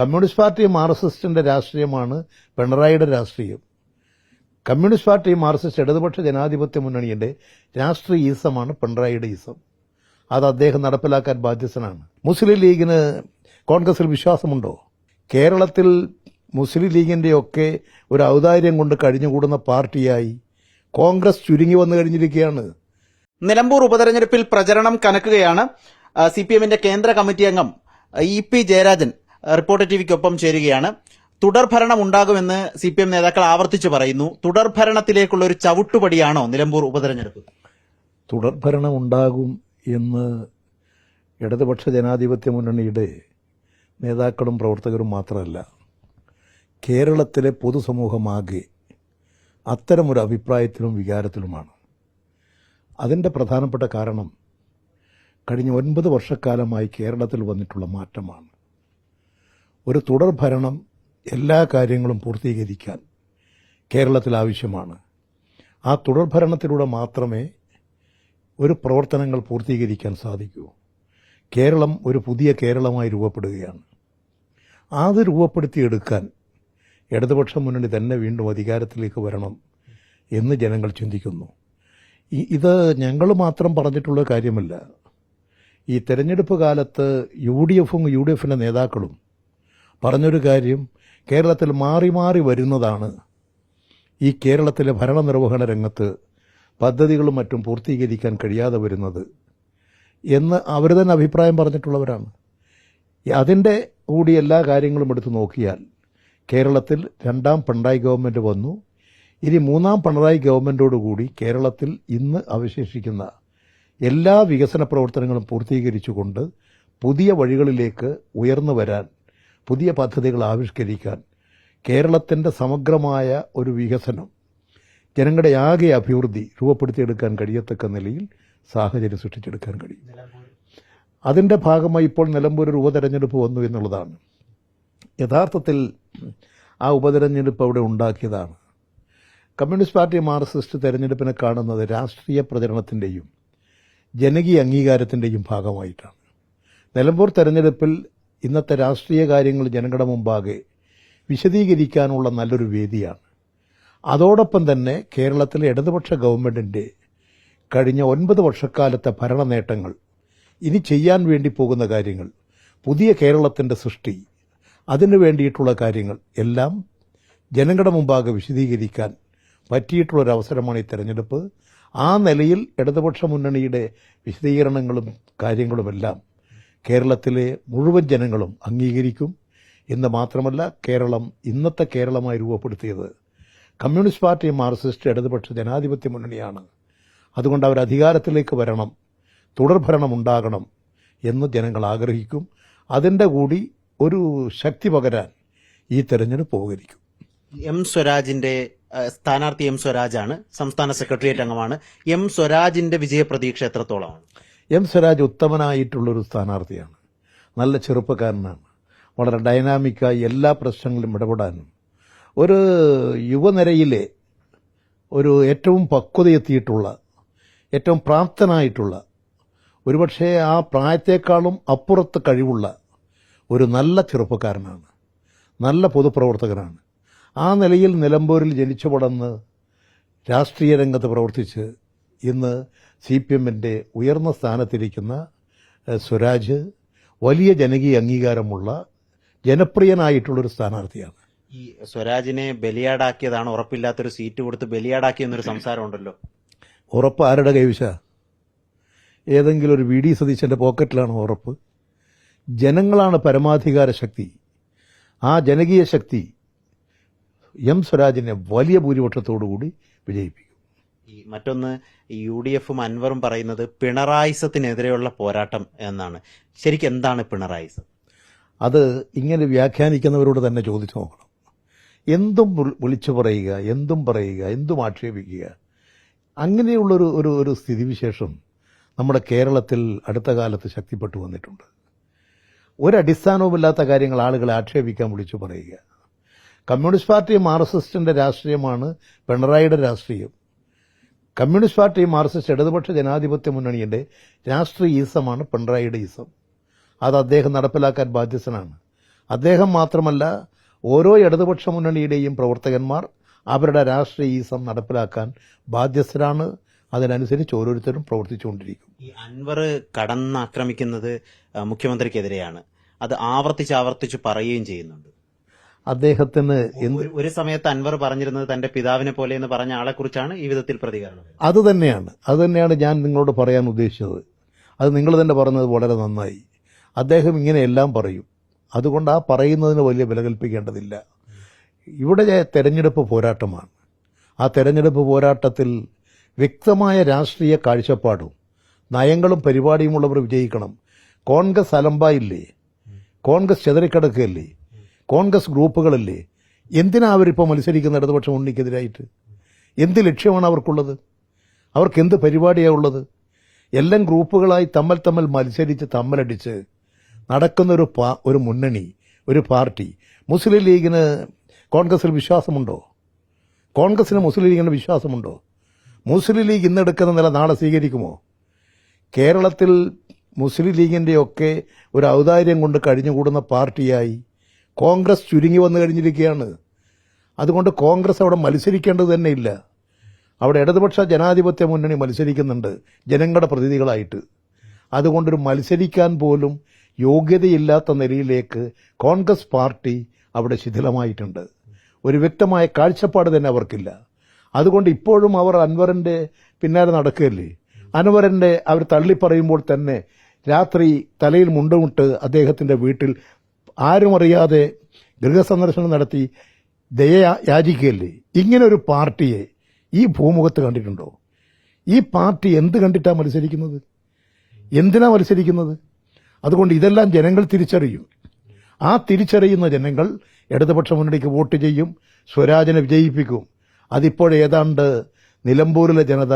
Communist S എസിന്റെ രാഷ്ട്രീയമാണ് പിണറായിയുടെ രാഷ്ട്രീയം. കമ്മ്യൂണിസ്റ്റ് എസ് എസ് ഇടതുപക്ഷ ജനാധിപത്യ മുന്നണിയുടെ രാഷ്ട്രീയ ഈസമാണ് പിണറായിയുടെ ഈസം. അത് അദ്ദേഹം നടപ്പിലാക്കാൻ ബാധ്യസ്ഥനാണ്. മുസ്ലിം ലീഗിന് കോൺഗ്രസിൽ വിശ്വാസമുണ്ടോ? കേരളത്തിൽ മുസ്ലിം ലീഗിന്റെയൊക്കെ ഒരു ഔദാര്യം കൊണ്ട് കഴിഞ്ഞുകൂടുന്ന പാർട്ടിയായി കോൺഗ്രസ് ചുരുങ്ങി വന്നു കഴിഞ്ഞിരിക്കുകയാണ്. നിലമ്പൂർ ഉപതെരഞ്ഞെടുപ്പിൽ പ്രചരണം കനക്കുകയാണ്. സി പി എമ്മിന്റെ കേന്ദ്ര കമ്മിറ്റി അംഗം ഇ പി ജയരാജൻ. ആ, റിപ്പോർട്ടർ ടിവിക്കൊപ്പം ചേരുകയാണ്. തുടർഭരണം ഉണ്ടാകുമെന്ന് സി പി എം നേതാക്കൾ ആവർത്തിച്ച് പറയുന്നു. തുടർഭരണത്തിലേക്കുള്ള ഒരു ചവിട്ടുപടിയാണോ നിലമ്പൂർ ഉപതെരഞ്ഞെടുപ്പ്? തുടർഭരണം ഉണ്ടാകും എന്ന് ഇടതുപക്ഷ ജനാധിപത്യ മുന്നണിയുടെ നേതാക്കളും പ്രവർത്തകരും മാത്രമല്ല കേരളത്തിലെ പൊതുസമൂഹമാകെ അത്തരമൊരു അഭിപ്രായത്തിലും വികാരത്തിലുമാണ്. അതിന്റെ പ്രധാനപ്പെട്ട കാരണം കഴിഞ്ഞ ഒൻപത് വർഷക്കാലമായി കേരളത്തിൽ വന്നിട്ടുള്ള മാറ്റമാണ്. ഒരു തുടർഭരണം എല്ലാ കാര്യങ്ങളും പൂർത്തീകരിക്കാൻ കേരളത്തിൽ ആവശ്യമാണ്. ആ തുടർഭരണത്തിലൂടെ മാത്രമേ ഒരു പ്രവർത്തനങ്ങൾ പൂർത്തീകരിക്കാൻ സാധിക്കൂ. കേരളം ഒരു പുതിയ കേരളമായി രൂപപ്പെടുകയാണ്. അത് രൂപപ്പെടുത്തിയെടുക്കാൻ ഇടതുപക്ഷ മുന്നണി തന്നെ വീണ്ടും അധികാരത്തിലേക്ക് വരണം എന്ന് ജനങ്ങൾ ചിന്തിക്കുന്നു. ഇത് ഞങ്ങൾ മാത്രം പറഞ്ഞിട്ടുള്ള കാര്യമല്ല. ഈ തെരഞ്ഞെടുപ്പ് കാലത്ത് യു ഡി എഫും യു ഡി എഫിന്റെ നേതാക്കളും പറഞ്ഞൊരു കാര്യം കേരളത്തിൽ മാറി മാറി വരുന്നതാണ്. ഈ കേരളത്തിലെ ഭരണനിർവഹണ രംഗത്ത് പദ്ധതികളും മറ്റും പൂർത്തീകരിക്കാൻ കഴിയാതെ വരുന്നത്. എന്ന് അവർ തന്നെ അഭിപ്രായം പറഞ്ഞിട്ടുള്ളവരാണ്. അതിന്റെ കൂടി എല്ലാ കാര്യങ്ങളും എടുത്തു നോക്കിയാൽ കേരളത്തിൽ രണ്ടാം പിണറായി ഗവൺമെന്റ് വന്നു. ഇനി മൂന്നാം പിണറായി ഗവൺമെന്റോടുകൂടി കേരളത്തിൽ ഇന്ന് അവശേഷിക്കുന്ന എല്ലാ വികസന പ്രവർത്തനങ്ങളും പൂർത്തീകരിച്ചുകൊണ്ട് പുതിയ വഴികളിലേക്ക് ഉയർന്നു വരാൻ പുതിയ പദ്ധതികൾ ആവിഷ്കരിക്കാൻ കേരളത്തിന്റെ സമഗ്രമായ ഒരു വികസനം ജനങ്ങളുടെ ആകെ അഭിവൃദ്ധി രൂപപ്പെടുത്തിയെടുക്കാൻ കഴിയത്തക്ക നിലയിൽ സാഹചര്യം സൃഷ്ടിച്ചെടുക്കാൻ കഴിയും. അതിന്റെ ഭാഗമായി ഇപ്പോൾ നിലമ്പൂർ ഒരു ഉപതെരഞ്ഞെടുപ്പ് വന്നു എന്നുള്ളതാണ്. യഥാർത്ഥത്തിൽ ആ ഉപതെരഞ്ഞെടുപ്പ് അവിടെ ഉണ്ടാക്കിയതാണ്. കമ്മ്യൂണിസ്റ്റ് പാർട്ടി മാർക്സിസ്റ്റ് തെരഞ്ഞെടുപ്പിനെ കാണുന്നത് രാഷ്ട്രീയ പ്രചരണത്തിന്റെയും ജനകീയ അംഗീകാരത്തിന്റെയും ഭാഗമായിട്ടാണ്. നിലമ്പൂർ തെരഞ്ഞെടുപ്പിൽ ഇന്നത്തെ രാഷ്ട്രീയ കാര്യങ്ങൾ ജനങ്ങളുടെ മുമ്പാകെ വിശദീകരിക്കാനുള്ള നല്ലൊരു വേദിയാണ്. അതോടൊപ്പം തന്നെ കേരളത്തിലെ ഇടതുപക്ഷ ഗവൺമെന്റിന്റെ കഴിഞ്ഞ ഒൻപത് വർഷക്കാലത്തെ ഭരണ നേട്ടങ്ങൾ ഇനി ചെയ്യാൻ വേണ്ടി പോകുന്ന കാര്യങ്ങൾ പുതിയ കേരളത്തിന്റെ സൃഷ്ടി അതിനു വേണ്ടിയിട്ടുള്ള കാര്യങ്ങൾ എല്ലാം ജനങ്ങളുടെ മുമ്പാകെ വിശദീകരിക്കാൻ പറ്റിയിട്ടുള്ളൊരവസരമാണ് ഈ തെരഞ്ഞെടുപ്പ്. ആ നിലയിൽ ഇടതുപക്ഷ മുന്നണിയുടെ വിശദീകരണങ്ങളും കാര്യങ്ങളുമെല്ലാം കേരളത്തിലെ മുഴുവൻ ജനങ്ങളും അംഗീകരിക്കും എന്ന് മാത്രമല്ല കേരളം ഇന്നത്തെ കേരളമായി രൂപപ്പെടുത്തിയത്. കമ്മ്യൂണിസ്റ്റ് പാർട്ടി മാർക്സിസ്റ്റ് ഇടതുപക്ഷ ജനാധിപത്യ മുന്നണിയാണ്. അതുകൊണ്ട് അവർ അധികാരത്തിലേക്ക് വരണം തുടർഭരണം ഉണ്ടാകണം എന്ന് ജനങ്ങൾ ആഗ്രഹിക്കും. അതിന്റെ കൂടി ഒരു ശക്തി പകരാൻ ഈ തെരഞ്ഞെടുപ്പ് ഉപകരിക്കും. എം സ്വരാജിന്റെ സ്ഥാനാർത്ഥി എം സ്വരാജാണ് സംസ്ഥാന സെക്രട്ടേറിയറ്റ് അംഗമാണ്. എം സ്വരാജിന്റെ വിജയപ്രതീക്ഷ എത്രത്തോളമാണ്? എം സ്വരാജ് ഉത്തമനായിട്ടുള്ളൊരു സ്ഥാനാർത്ഥിയാണ്. നല്ല ചെറുപ്പക്കാരനാണ്. വളരെ ഡൈനാമിക്കായി എല്ലാ പ്രശ്നങ്ങളിലും ഇടപെടാനും ഒരു യുവനിരയിലെ ഒരു ഏറ്റവും പക്വതയെത്തിയിട്ടുള്ള ഏറ്റവും പ്രാപ്തനായിട്ടുള്ള ഒരുപക്ഷെ ആ പ്രായത്തെക്കാളും അപ്പുറത്ത് കഴിവുള്ള ഒരു നല്ല ചെറുപ്പക്കാരനാണ്. നല്ല പൊതുപ്രവർത്തകനാണ്. ആ നിലയിൽ നിലമ്പൂരിൽ ജനിച്ചു പടന്ന് രാഷ്ട്രീയ രംഗത്ത് പ്രവർത്തിച്ച് ഇന്ന് സി പി എമ്മിന്റെ ഉയർന്ന സ്ഥാനത്തിരിക്കുന്ന സ്വരാജ് വലിയ ജനകീയ അംഗീകാരമുള്ള ജനപ്രിയനായിട്ടുള്ളൊരു സ്ഥാനാർത്ഥിയാണ്. ഈ സ്വരാജിനെ ബലിയാടാക്കിയതാണ് ഉറപ്പില്ലാത്തൊരു സീറ്റ് കൊടുത്ത് ബലിയാടാക്കിയെന്നൊരു സംസാരമുണ്ടല്ലോ ഉറപ്പ് ആരുടെ കൈവശ? ഏതെങ്കിലും ഒരു വി ഡി സതീശന്റെ പോക്കറ്റിലാണ് ഉറപ്പ്? ജനങ്ങളാണ് പരമാധികാര ശക്തി. ആ ജനകീയ ശക്തി എം സ്വരാജിനെ വലിയ ഭൂരിപക്ഷത്തോടുകൂടി വിജയിപ്പിക്കും. ഈ മറ്റൊന്ന് യു ഡി എഫും അൻവറും പറയുന്നത് പിണറായിസത്തിനെതിരെയുള്ള പോരാട്ടം എന്നാണ്. ശരിക്കും എന്താണ് പിണറായിസം? അത് ഇങ്ങനെ വ്യാഖ്യാനിക്കുന്നവരോട് തന്നെ ചോദിച്ചു നോക്കണം. എന്തും വിളി- വിളിച്ചു പറയുക എന്തും പറയുക എന്തും ആക്ഷേപിക്കുക. അങ്ങനെയുള്ളൊരു ഒരു ഒരു സ്ഥിതിവിശേഷം നമ്മുടെ കേരളത്തിൽ അടുത്ത കാലത്ത് ശക്തിപ്പെട്ടു വന്നിട്ടുണ്ട്. ഒരടിസ്ഥാനവുമില്ലാത്ത കാര്യങ്ങൾ ആളുകളെ ആക്ഷേപിക്കാൻ വിളിച്ചു പറയുക. കമ്മ്യൂണിസ്റ്റ് പാർട്ടിയും ആർ എസ് എസിന്റെ രാഷ്ട്രീയമാണ് പിണറായിയുടെ രാഷ്ട്രീയം. കമ്മ്യൂണിസ്റ്റ് എസ് എസ് ഇടതുപക്ഷ ജനാധിപത്യ മുന്നണിയുടെ രാഷ്ട്രീയ ഈസമാണ് പിണറായിയുടെ ഈസം. അത് അദ്ദേഹം നടപ്പിലാക്കാൻ ബാധ്യസ്ഥനാണ്. അദ്ദേഹം മാത്രമല്ല ഓരോ ഇടതുപക്ഷ മുന്നണിയുടെയും പ്രവർത്തകന്മാർ അവരുടെ രാഷ്ട്രീയ ഈസം നടപ്പിലാക്കാൻ ബാധ്യസ്ഥരാണ്. അതിനനുസരിച്ച് ഓരോരുത്തരും പ്രവർത്തിച്ചുകൊണ്ടിരിക്കും. ഈ അൻവർ കടന്നാക്രമിക്കുന്നത് മുഖ്യമന്ത്രിക്കെതിരെയാണ്. അത് ആവർത്തിച്ച് ആവർത്തിച്ച് പറയുകയും ചെയ്യുന്നുണ്ട്. അദ്ദേഹത്തിന് ഒരു- സമയത്ത് അൻവർ പറഞ്ഞിരുന്നത് തന്റെ പിതാവിനെ പോലെ എന്ന് പറഞ്ഞ ആളെ കുറിച്ചാണ് ഈ വിധത്തിൽ പ്രതികരണം. അത് തന്നെയാണ്. അത് തന്നെയാണ് ഞാൻ നിങ്ങളോട് പറയാൻ ഉദ്ദേശിച്ചത്. അത് നിങ്ങൾ തന്നെ പറഞ്ഞത് വളരെ നന്നായി. അദ്ദേഹം ഇങ്ങനെയെല്ലാം പറയും. അതുകൊണ്ട് ആ പറയുന്നതിന് വലിയ വില കൽപ്പിക്കേണ്ടതില്ല. ഇവിടെ തെരഞ്ഞെടുപ്പ് പോരാട്ടമാണ്. ആ തെരഞ്ഞെടുപ്പ് പോരാട്ടത്തിൽ വ്യക്തമായ രാഷ്ട്രീയ കാഴ്ചപ്പാടും നയങ്ങളും പരിപാടിയുമുള്ളവർ വിജയിക്കണം. കോൺഗ്രസ് അലമ്പായില്ലേ? കോൺഗ്രസ് ചെതറിക്കിടക്കുകയല്ലേ കോൺഗ്രസ് ഗ്രൂപ്പുകളല്ലേ? എന്തിനാ അവരിപ്പോൾ മത്സരിക്കുന്ന ഇടതുപക്ഷം മുന്നണിക്കെതിരായിട്ട്? എന്ത് ലക്ഷ്യമാണ് അവർക്കുള്ളത്? അവർക്ക് എന്ത് പരിപാടിയാണ് ഉള്ളത്? എല്ലാം ഗ്രൂപ്പുകളായി തമ്മിൽ തമ്മിൽ മത്സരിച്ച് തമ്മിലടിച്ച് നടക്കുന്ന ഒരു പാ- ഒരു മുന്നണി ഒരു പാർട്ടി. മുസ്ലിം ലീഗിന് കോൺഗ്രസിൽ വിശ്വാസമുണ്ടോ? കോൺഗ്രസിന് മുസ്ലിം ലീഗിന് വിശ്വാസമുണ്ടോ? മുസ്ലിം ലീഗ് ഇന്നെടുക്കുന്ന നില നാളെ സ്വീകരിക്കുമോ? കേരളത്തിൽ മുസ്ലിം ലീഗിന്റെയൊക്കെ ഒരു ഔദാര്യം കൊണ്ട് കഴിഞ്ഞുകൂടുന്ന പാർട്ടിയായി കോൺഗ്രസ് ചുരുങ്ങി വന്നു കഴിഞ്ഞിരിക്കുകയാണ്. അതുകൊണ്ട് കോൺഗ്രസ് അവിടെ മത്സരിക്കേണ്ടത് തന്നെയില്ല അവിടെ ഇടതുപക്ഷ ജനാധിപത്യ മുന്നണി മത്സരിക്കുന്നുണ്ട് ജനങ്ങളുടെ പ്രതിനിധികളായിട്ട്. അതുകൊണ്ടൊരു മത്സരിക്കാൻ പോലും യോഗ്യതയില്ലാത്ത നിലയിലേക്ക് കോൺഗ്രസ് പാർട്ടി അവിടെ ശിഥിലമായിട്ടുണ്ട്. ഒരു വ്യക്തമായ കാഴ്ചപ്പാട് തന്നെ അവർക്കില്ല. അതുകൊണ്ട് ഇപ്പോഴും അവർ അൻവറിന്റെ പിന്നാലെ നടക്കുകയല്ലേ? അൻവറിന്റെ അവർ തള്ളിപ്പറയുമ്പോൾ തന്നെ രാത്രി തലയിൽ മുണ്ടുമുട്ട് അദ്ദേഹത്തിന്റെ വീട്ടിൽ ആരും അറിയാതെ ഗൃഹസന്ദർശനം നടത്തി ദയ യാചിക്കുകയല്ലേ? ഇങ്ങനെ ഒരു പാർട്ടിയെ ഈ ഭൂമുഖത്ത് കണ്ടിട്ടുണ്ടോ? ഈ പാർട്ടി എന്ത് കണ്ടിട്ടാണ് മത്സരിക്കുന്നത്? എന്തിനാ മത്സരിക്കുന്നത്? അതുകൊണ്ട് ഇതെല്ലാം ജനങ്ങൾ തിരിച്ചറിയും. ആ തിരിച്ചറിയുന്ന ജനങ്ങൾ ഇടതുപക്ഷ മുന്നണിക്ക് വോട്ട് ചെയ്യും സ്വരാജിനെ വിജയിപ്പിക്കും. അതിപ്പോൾ ഏതാണ്ട് നിലമ്പൂരിലെ ജനത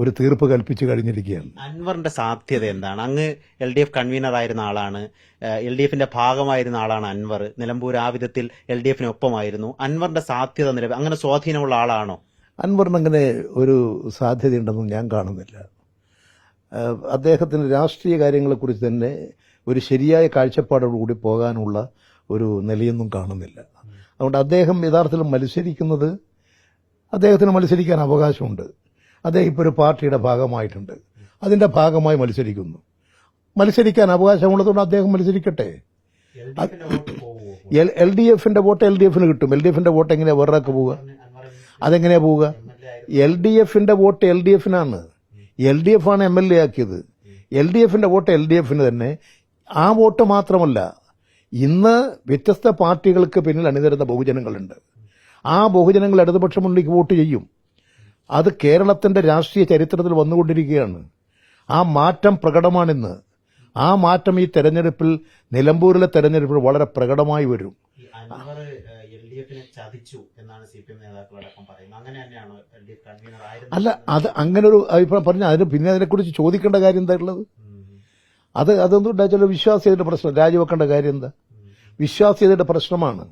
ഒരു തീർപ്പ് കൽപ്പിച്ചു കഴിഞ്ഞിരിക്കുകയാണ്. അൻവറിന്റെ സാധ്യത എന്താണ്? അങ്ങ് എൽ ഡി എഫ് കൺവീനർ ആയിരുന്ന ആളാണ്. എൽ ഡി എഫിന്റെ ഭാഗമായിരുന്ന ആളാണ് അൻവർ. നിലമ്പൂർ ആ വിധത്തിൽ എൽ ഡി എഫിനൊപ്പമായിരുന്നു അൻവറിന്റെ സാധ്യത നിലവിൽ അങ്ങനെ സ്വാധീനമുള്ള ആളാണോ? അൻവറിന് അങ്ങനെ ഒരു സാധ്യതയുണ്ടെന്നും ഞാൻ കാണുന്നില്ല. അദ്ദേഹത്തിന് രാഷ്ട്രീയ കാര്യങ്ങളെക്കുറിച്ച് തന്നെ ഒരു ശരിയായ കാഴ്ചപ്പാടോടുകൂടി പോകാനുള്ള ഒരു നിലയൊന്നും കാണുന്നില്ല. അതുകൊണ്ട് അദ്ദേഹം യഥാർത്ഥത്തിൽ മത്സരിക്കുന്നത് അദ്ദേഹത്തിന് മത്സരിക്കാൻ അവകാശമുണ്ട്. അദ്ദേഹം ഇപ്പോൾ ഒരു പാർട്ടിയുടെ ഭാഗമായിട്ടുണ്ട്. അതിന്റെ ഭാഗമായി മത്സരിക്കുന്നു. മത്സരിക്കാൻ അവകാശമുള്ളതുകൊണ്ട് അദ്ദേഹം മത്സരിക്കട്ടെ. എൽ ഡി എഫിന്റെ വോട്ട് എൽ ഡി എഫിന് കിട്ടും. എൽ ഡി എഫിന്റെ വോട്ട് എങ്ങനെയാ വേറൊക്കെ പോവുക? അതെങ്ങനെയാ പോവുക? എൽ ഡി എഫിന്റെ വോട്ട് എൽ ഡി എഫിനാണ്. എൽ ഡി എഫ് ആണ് എം എൽ എ ആക്കിയത്. എൽ ഡി എഫിന്റെ വോട്ട് എൽ ഡി എഫിന് തന്നെ. ആ വോട്ട് മാത്രമല്ല ഇന്ന് വ്യത്യസ്ത പാർട്ടികൾക്ക് പിന്നിൽ അണിനിരുന്ന ബഹുജനങ്ങളുണ്ട്. ആ ബഹുജനങ്ങൾ ഇടതുപക്ഷം മുന്നിലേക്ക് വോട്ട് ചെയ്യും. അത് കേരളത്തിന്റെ രാഷ്ട്രീയ ചരിത്രത്തിൽ വന്നുകൊണ്ടിരിക്കുകയാണ്. ആ മാറ്റം പ്രകടമാണിന്ന് ആ മാറ്റം ഈ തെരഞ്ഞെടുപ്പിൽ നിലമ്പൂരിലെ തെരഞ്ഞെടുപ്പിൽ വളരെ പ്രകടമായി വരും. അല്ല അത് അങ്ങനെ ഒരു അഭിപ്രായം പറഞ്ഞു അതിന് പിന്നെ അതിനെക്കുറിച്ച് ചോദിക്കേണ്ട കാര്യം എന്താ ഉള്ളത്? അത് അതൊന്നും ചില വിശ്വാസ്യതയുടെ പ്രശ്നം രാജിവെക്കേണ്ട കാര്യം എന്താ? വിശ്വാസ്യതയുടെ പ്രശ്നമാണ്.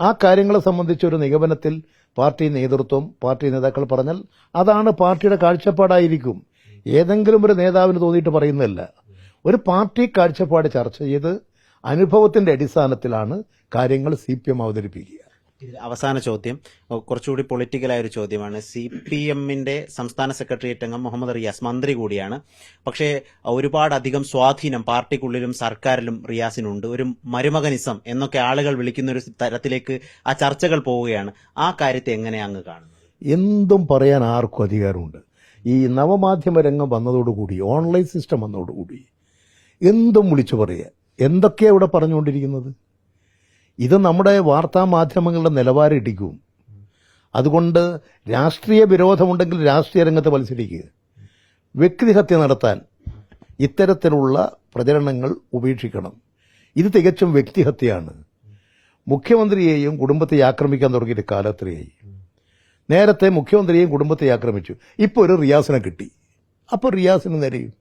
ആ കാര്യങ്ങളെ സംബന്ധിച്ച ഒരു നിഗമനത്തിൽ പാർട്ടി നേതൃത്വം പാർട്ടി നേതാക്കൾ പറഞ്ഞാൽ അതാണ് പാർട്ടിയുടെ കാഴ്ചപ്പാടായിരിക്കും. ഏതെങ്കിലും ഒരു നേതാവിന് തോന്നിയിട്ട് പറയുന്നതല്ല. ഒരു പാർട്ടി കാഴ്ചപ്പാട് ചർച്ച ചെയ്ത് അനുഭവത്തിന്റെ അടിസ്ഥാനത്തിലാണ് കാര്യങ്ങൾ സി പി എം അവതരിപ്പിക്കുക. അവസാന ചോദ്യം കുറച്ചുകൂടി പൊളിറ്റിക്കലായ ഒരു ചോദ്യമാണ്. സി പി എമ്മിന്റെ സംസ്ഥാന സെക്രട്ടേറിയറ്റ് അംഗം മുഹമ്മദ് റിയാസ് മന്ത്രി കൂടിയാണ്. പക്ഷേ ഒരുപാടധികം സ്വാധീനം പാർട്ടിക്കുള്ളിലും സർക്കാരിലും റിയാസിനുണ്ട്. ഒരു മരുമകനിസം എന്നൊക്കെ ആളുകൾ വിളിക്കുന്ന ഒരു തരത്തിലേക്ക് ആ ചർച്ചകൾ പോവുകയാണ്. ആ കാര്യത്തെ എങ്ങനെ അങ്ങ് കാണുന്നത് എന്തും പറയാൻ ആർക്കും അധികാരമുണ്ട്. ഈ നവമാധ്യമ രംഗം വന്നതോടുകൂടി ഓൺലൈൻ സിസ്റ്റം വന്നതോടുകൂടി എന്തും വിളിച്ചു പറയുക. എന്തൊക്കെയാണ് ഇവിടെ പറഞ്ഞുകൊണ്ടിരിക്കുന്നത്? ഇത് നമ്മുടെ വാർത്താ മാധ്യമങ്ങളുടെ നിലവാരം ഇടിക്കും. അതുകൊണ്ട് രാഷ്ട്രീയ വിരോധമുണ്ടെങ്കിൽ രാഷ്ട്രീയ രംഗത്ത് മത്സരിക്കുക. വ്യക്തിഹത്യ നടത്താൻ ഇത്തരത്തിലുള്ള പ്രചരണങ്ങൾ ഉപേക്ഷിക്കണം. ഇത് തികച്ചും വ്യക്തിഹത്യയാണ്. മുഖ്യമന്ത്രിയെയും കുടുംബത്തെ ആക്രമിക്കാൻ തുടങ്ങിയിട്ട് കാലത്രയായി. നേരത്തെ മുഖ്യമന്ത്രിയെയും കുടുംബത്തെ ആക്രമിച്ചു. ഇപ്പോൾ ഒരു റിയാസിനെ കിട്ടി. അപ്പോൾ റിയാസിന് നിരയും.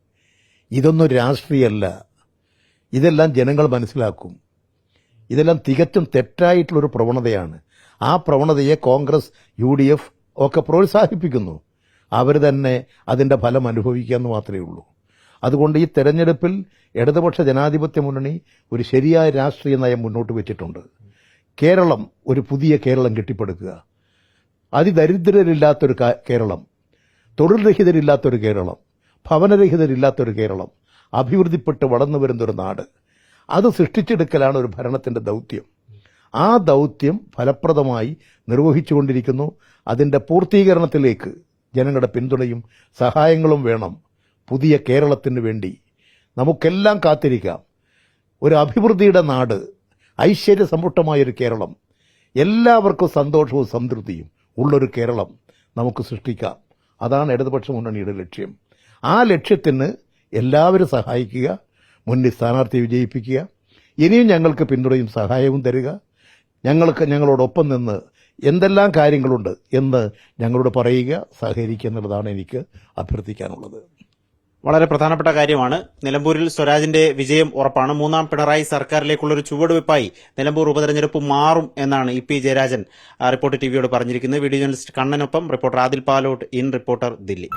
ഇതൊന്നും രാഷ്ട്രീയമല്ല ഇതെല്ലാം ജനങ്ങൾ മനസ്സിലാക്കും. ഇതെല്ലാം തികച്ചും തെറ്റായിട്ടുള്ളൊരു പ്രവണതയാണ്. ആ പ്രവണതയെ കോൺഗ്രസ് യു ഡി എഫ് ഒക്കെ പ്രോത്സാഹിപ്പിക്കുന്നു. അവർ തന്നെ അതിന്റെ ഫലം അനുഭവിക്കുക എന്ന് മാത്രമേ ഉള്ളൂ. അതുകൊണ്ട് ഈ തെരഞ്ഞെടുപ്പിൽ ഇടതുപക്ഷ ജനാധിപത്യ മുന്നണി ഒരു ശരിയായ രാഷ്ട്രീയ നയം മുന്നോട്ട് വെച്ചിട്ടുണ്ട്. കേരളം ഒരു പുതിയ കേരളം കെട്ടിപ്പടുക്കുക. അതിദരിദ്രരില്ലാത്തൊരു കേരളം. തൊഴിൽ രഹിതരില്ലാത്തൊരു കേരളം. ഭവനരഹിതരില്ലാത്തൊരു കേരളം. അഭിവൃദ്ധിപ്പെട്ട് വളർന്നു വരുന്നൊരു നാട്. അത് സൃഷ്ടിച്ചെടുക്കലാണ് ഒരു ഭരണത്തിന്റെ ദൗത്യം. ആ ദൗത്യം ഫലപ്രദമായി നിർവഹിച്ചുകൊണ്ടിരിക്കുന്നു. അതിന്റെ പൂർത്തീകരണത്തിലേക്ക് ജനങ്ങളുടെ പിന്തുണയും സഹായങ്ങളും വേണം പുതിയ കേരളത്തിന് വേണ്ടി. നമുക്കെല്ലാം കാത്തിരിക്കാം. ഒരു അഭിവൃദ്ധിയുടെ നാട് ഐശ്വര്യ ഐശ്വര്യസമ്പുഷ്ടമായൊരു കേരളം എല്ലാവർക്കും സന്തോഷവും സംതൃപ്തിയും ഉള്ളൊരു കേരളം നമുക്ക് സൃഷ്ടിക്കാം. അതാണ് ഇടതുപക്ഷ മുന്നണിയുടെ ലക്ഷ്യം. ആ ലക്ഷ്യത്തിന് എല്ലാവരും സഹായിക്കുക മുന്നിൽ സ്ഥാനാർത്ഥിയെ വിജയിപ്പിക്കുക. ഇനിയും ഞങ്ങൾക്ക് പിന്തുണയും സഹായവും തരിക. ഞങ്ങൾക്ക് ഞങ്ങളോടൊപ്പം നിന്ന് എന്തെല്ലാം കാര്യങ്ങളുണ്ട് എന്ന് ഞങ്ങളോട് പറയുക സഹകരിക്കുക എന്നുള്ളതാണ് എനിക്ക് അഭ്യർത്ഥിക്കാനുള്ളത്. വളരെ പ്രധാനപ്പെട്ട കാര്യമാണ്. നിലമ്പൂരിൽ സ്വരാജിന്റെ വിജയം ഉറപ്പാണ്. മൂന്നാം പിണറായി സർക്കാരിലേക്കുള്ളൊരു ചുവടുവെപ്പായി നിലമ്പൂർ ഉപതെരഞ്ഞെടുപ്പ് മാറും എന്നാണ് ഇ പി ജയരാജൻ റിപ്പോർട്ട് ടിവിയോട് പറഞ്ഞിരിക്കുന്നത്. Video journalist കണ്ണനൊപ്പം reporter Adil Palott in reporter Delhi.